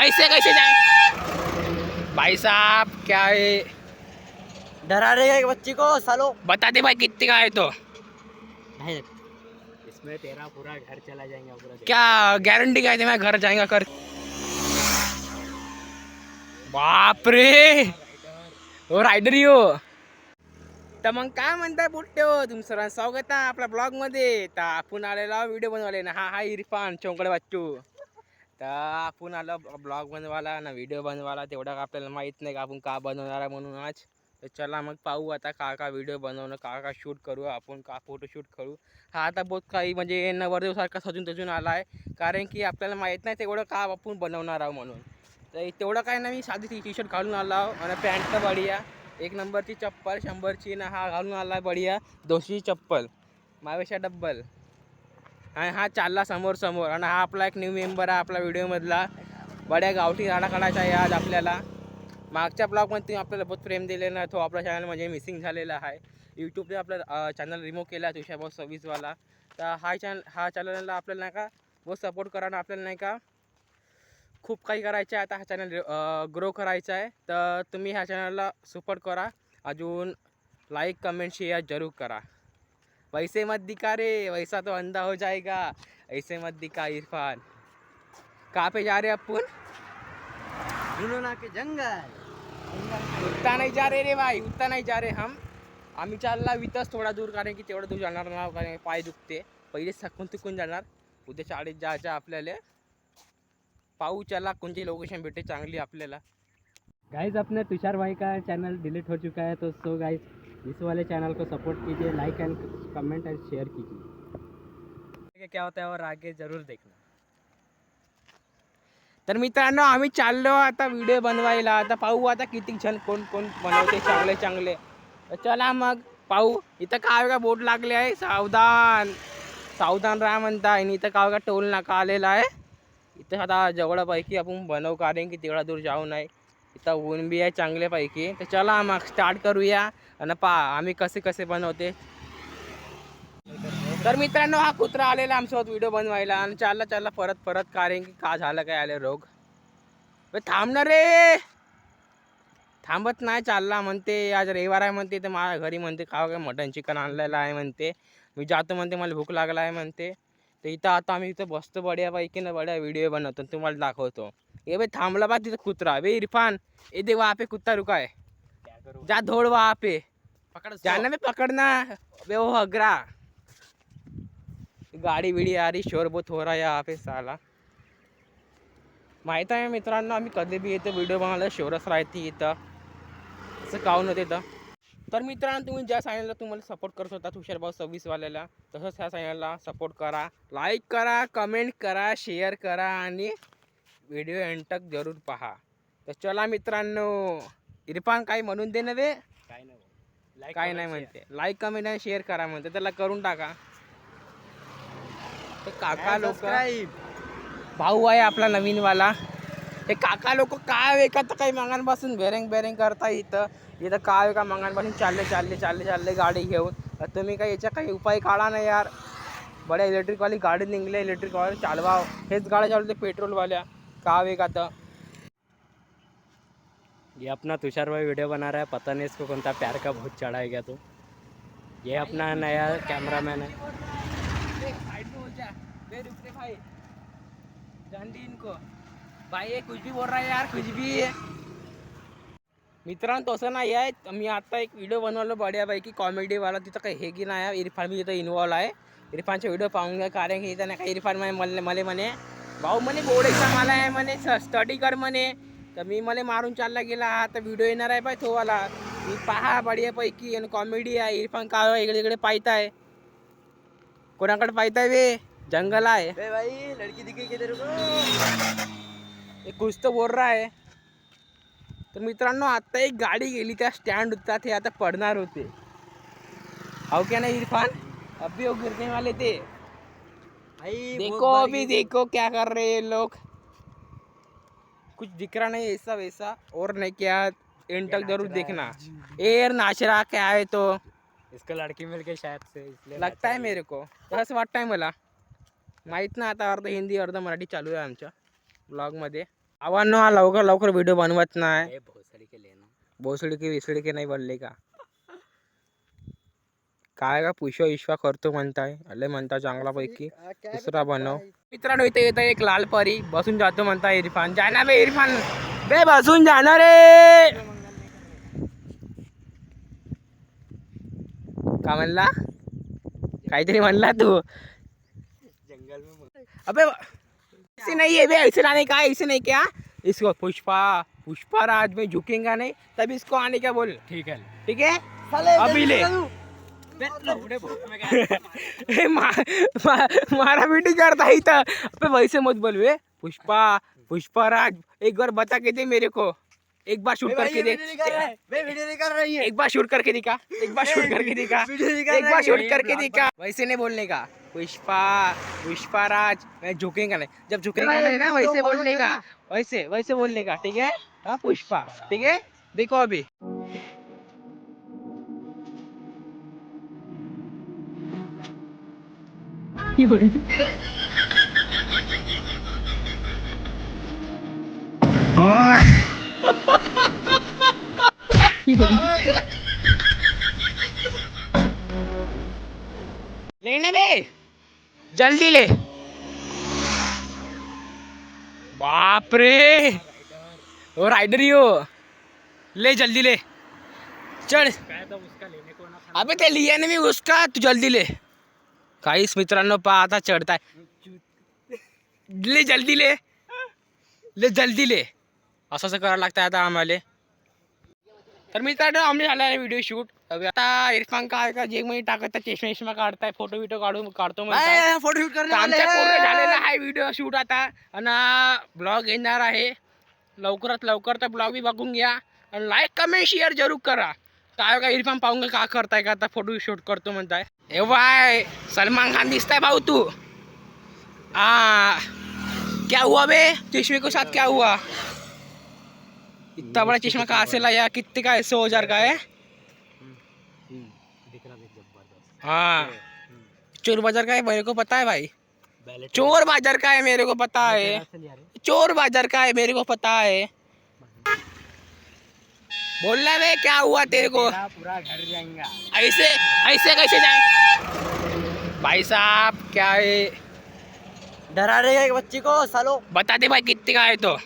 ऐसे कैसे जाए? भाई साहब क्या है? डरा रहे हैं बच्ची को सालो। बता दे भाई कितने का है तो? इसमें तेरा पूरा घर चला जाएगा पूरा क्या गॅरंटी काय ते मैं घर जाएगा कर? बाप रे! ओ रायडर यो। तर मग काय म्हणताय बुट्टे? हो तुम सर्वांचं स्वागत आहे आपल्या ब्लॉगमध्ये. तर आपण आलेला व्हिडिओ बनवाले ना हा हा इरफान चोंकडे बच्चू. तर आपण आलो ब्लॉग बनवायला ना व्हिडिओ बनवायला. तेवढं का आपल्याला माहीत नाही का आपण का बनवणार आहे म्हणून आज. तर चला मग पाहू आता का का व्हिडिओ बनवणं का का शूट करू आपण का फोटोशूट करू. हा आता बहुत काही म्हणजे नवरदेवसारखा सजून तजून आला आहे. कारण की आपल्याला माहीत नाही तेवढं का आपण बनवणार आहोत म्हणून. तर तेवढं काय नाही मी साधी टी टी शर्ट घालून आला आहो. आणि पॅन्ट तर बढिया. एक नंबरची चप्पल शंभरची ना हा घालून आला आहे बढिया. दोनशेची चप्पल. मावेशा डब्बल आणि हा चालला समोर समोर आणि हा आपला एक न्यू मेंबर आहे आपला व्हिडिओमधला बड्या गावठी राडा काढायचा आहे आज आपल्याला. मागच्या ब्लॉगमध्ये आपल्याला बहुत प्रेम दिलेला तो आपला चॅनल म्हणजे मिसिंग झालेला आहे. यूट्यूबने आपला चॅनल रिमूव्ह केला आहे तुषार बहुत सव्वीसवाला तर हा चॅनल हा चॅनलला आपल्याला नाही का बहुत सपोर्ट करा आपल्याला नाही का. खूप काही करायचं आहे आता हा चॅनल ग्रो करायचा आहे. तर तुम्ही ह्या चॅनलला सपोर्ट करा. अजून लाईक कमेंट शेअर जरूर करा. वैसे मत दिखा रे वैसा तो अंधा हो जाएगा। ऐसे मत दिखा इरफान। कहाँ पे जा रहे अपन जुनूना के जंगल। उतना नहीं जा रहे रे भाई उतना नहीं जा रहे हम। आम्ही चालला वितच थोडा दूर कारण की तेवढं दूर जाणार ना कारण पाय दुखते। पहिले थकून थकून जाणार उद्या शाळेत जायचं आपल्याला। पाहू चला कोणती लोकेशन भेटे चांगली आपल्याला। गाइस अपने तुषार भाई का चैनल डिलीट हो चुका है तो सो गाइस इस वाले चैनल को सपोर्ट कीजिए like and comment and share कीजिए। क्या होता है और आगे जरूर देखना। तर मित्रांनो आम्ही चाललो आता व्हिडिओ बनवायला आता पाहू आता किती छान कोण कोण बनवते चांगले चांगले. चला मग पाहू. इथं काय का बोट लागले आहे? सावधान. सावधान राहा म्हणता. आणि इथं काय का टोल नाका आलेला आहे? इथं आता जवळपैकी आपण बनवू कारण की तेवढा दूर जाऊ नाही इथं ऊन बी आहे चांगल्यापैकी. तर चला मग स्टार्ट करूया. आणि पा आम्ही कसे कसे बनवते. तर मित्रांनो हा कुत्रा आलेला आमच्यासोबत व्हिडिओ बनवायला आणि चालला चालला परत परत कारण की का झालं काय आले रोग. थांबणार रे. थांबत नाही चालला म्हणते आज रविवार आहे म्हणते तर माझ्या घरी म्हणते खावं काय मटन चिकन आणलेलं आहे म्हणते. मी जातो म्हणते मला भूक लागला आहे म्हणते. तर इथं आता आम्ही इथं बसतो बड्यापैकी ना बड्या व्हिडिओ बनवतो आणि तुम्हाला दाखवतो. ए बे थांबला बा तिथं कुत्रा. बे इरफान. ए दे वापे कुत्ता रुका है जा धोड़ वापे पे पकड़ जाना में पकड़ना बे वो हगरा गाडी बिडी आ रही शोर बहुत हो रहा है यहाँ पे साला. माहीत आहे मित्रांनो आम्ही कधी बी येतो व्हिडिओ बनवायला शोरच राहते इथं. असं काहून होते इथं? तर मित्रांनो तुम्ही ज्या चॅनलला तुम्हाला सपोर्ट करत होता तुषार भाऊ सव्वीसवाल्याला तसंच ह्या चॅनलला सपोर्ट करा. लाईक करा कमेंट करा शेअर करा आणि व्हिडिओ एंटक जरूर पहा. तर चला मित्रांनो इरफान काही म्हणून दे नव्हे काय Like, काय नाही. म्हणते. लाईक कमेंट आणि शेअर करा म्हणते. त्याला करून टाका. ते काका लोक. भाऊ आहे आपला नवीनवाला. हे काका लोक काय एकात काही मंगांपासून बेरेंग बेरेंग करता इथं. इथं काय का मंगांपासून चालले चालले चालले चालले गाडी घेऊन. तर तुम्ही काही याच्या काही उपाय काढा ना यार. बड्या इलेक्ट्रिकवाली गाडी निघले इलेक्ट्रिकवाले चालवा. हेच गाड्या चालवते पेट्रोलवाल्या का वेग आता ये अपना तुषार भाई वीडियो बना रहा है, पता नहीं इसको कौन सा प्यार का बहुत भूत चढ़ाएगा तो। ये अपना नया कैमरा मैन है में हो भाई। इनको। भाई, ये कुछ भी बोल रहा है यार, कुछ भी। मित्रांनो तसं नाही मी आता एक व्हिडिओ तिथं काही हे की नाही आहे इरफान मी तिथं इन्वॉल्व आहे इरफानचे व्हिडिओ पाहून घ्या कारण की का इरफान म्हणे मला मला म्हणे भाऊ म्हणे बोर्ड एक्झाम आला आहे म्हणे स्टडी कर म्हणे तर मी मला मारून चालला गेला आता व्हिडिओ येणार आहे पाय तोवाला मी पहा बढियापैकी आणि कॉमेडी आहे इरफान का इकडे इकडे पाहताय. कोणाकडे पाहताय वे जंगल आहे. भाई लड़की दिखी ते कुछ तो बोल रहा आहे. तर मित्रांनो आता एक गाडी गेली त्या स्टँड होता ते आता पडणार होते. हाउ क्या नाही इरफान? अभी वो गिरने वाले थे भाई देखो अभी देखो क्या कर रहे हैं लोग. कुछ दिख रहा नहीं ऐसा वैसा और नहीं क्या एंड तक जरूर देखना। एयर नाच रहा क्या है तो? इसको लड़की मिल गई शायद से इसलिए लगता है मेरे को। तसं वाटतंय मला। माहीत ना आता अर्ध हिंदी अर्ध मराठी चालू आहे आमच्या ब्लॉगमध्ये. आव्हान लवकर लवकर व्हिडिओ बनवत नाही. भोसडी के लेना भोसडी की विसडी की नाही बनले का? काय का पुष्पा विश्वा करतो म्हणताय. अले म्हणता चांगला पैकी दुसरा बनव. मित्रांनो इथे येतं एक लाल परी. बसून जातो म्हणता इरफान. जाना बे इरफान. बे बसून जाणार रे. का म्हणला? काहीतरी म्हणला तू. जंगल में अबे ऐसे नहीं है बे ऐसे आने का ऐसे नहीं क्या? इसको पुष्पा पुष्पा राज में झुकेगा नहीं तब इसको आने का बोल? ठीक है। ठीक है? अभी ले। हे मा, मा, मारा बेटी करता है इथं अबे वैसे मत बोल बे पुष्पा पुष्पा राज एक बार बता के दे मेरे को। एक बार शूट करके दे। वीडियो नहीं कर रही एक बार शूट करके दिखा एक बार शूट करके दिखा। एक बार शूट करके दिखा। वैसे नहीं बोलने का। पुष्पा पुष्पा राज मैं झुकेगा नहीं। जब झुकेगा नहीं ना वैसे बोलने का। वैसे वैसे बोलने का ठीक है? हाँ पुष्पा ठीक है? देखो अभी। लेने ले जल्दी ले. बाप रे ओ राइडर यो. ले जल्दी ले. चल अबे ते लिया ना उसका. तू जल्दी ले. काहीच मित्रांनो पहा आता चढताय. ले जल्दी ले. ले जल्दी ले. असं असं करावं लागतं आता आम्हाला. तर मित्रांनो आम्ही झाला व्हिडिओ शूट आता इरफान काय का जे मी टाकत चष्मा चष्मा काढताय फोटो बिटो काढून काढतो. फोटो शूट आमच्या पूर्ण झालेला आहे व्हिडिओ शूट आता. आणि ब्लॉग येणार आहे. लवकरात लवकर तर ब्लॉग बी बघून घ्या. आणि लाईक कमेंट शेअर जरूर करा. काय का इरफान पाहून का करताय का? आता फोटो शूट करतो म्हणताय. ए बाय सलमान खान दिसताय भाऊ तू आ क्या हुआ बे चश्मे के साथ क्या हुआ इतना बड़ा चश्मा कहाँ से लाया कितने का है सौ हज़ार का है हाँ चोर बाज़ार का है मेरे को पता है भाई चोर बाज़ार का है मेरे को पता है चोर बाज़ार का है मेरे को पता है बोल रहा बे क्या हुआ तेरे को? पूरा घर जाएगा। ऐसे ऐसे कैसे जाए? भाई साहब क्या है डरा रहे हैं बच्ची को सालो। बता दे भाई कितने का है तो?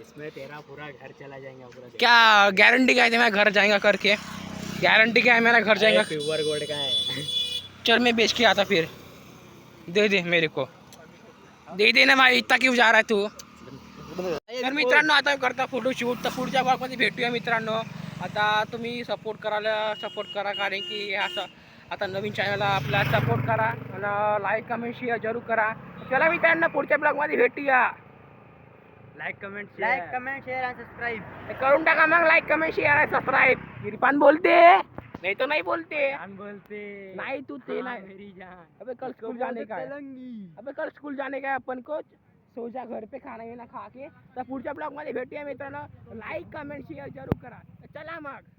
इसमें तेरा पूरा घर चला जाएगा पूरा क्या गारंटी क्या है मैं घर जाएगा करके? गारंटी क्या है मेरा घर जाएगा? प्योर गोल्ड का है। चल मैं बेच के आता फिर। दे दे मेरे को। दे देना भाई इतना क्यों जा रहा है तू? तर मित्रांनो आता करता फोटोशूट तर पुढच्या भागमध्ये भेटूया मित्रांनो. आता तुम्ही सपोर्ट करायला सपोर्ट करा कारण की असं आता नवीन चॅनलला आपला सपोर्ट करा आणि लाईक कमेंट शेअर जरूर करा. चला मित्रांनो पुढच्या ब्लॉगमध्ये भेटूया. Like comment like comment share and subscribe तर करून टाका मग लाईक कमेंट शेअर आहे सबस्क्राईब इरफान बोलते. नहीं तो नहीं बोलते. हम बोलते. नहीं तू ते नाही. मेरी जान. अबे कल स्कूल जाने का अबे कल स्कूल जाने का है अपन को सोजा घर पे खाना बिना खा के तर पुढच्या ब्लॉगमध्ये भेटूया मित्रांनो. लाईक कमेंट शेअर जरूर करा. चला मग.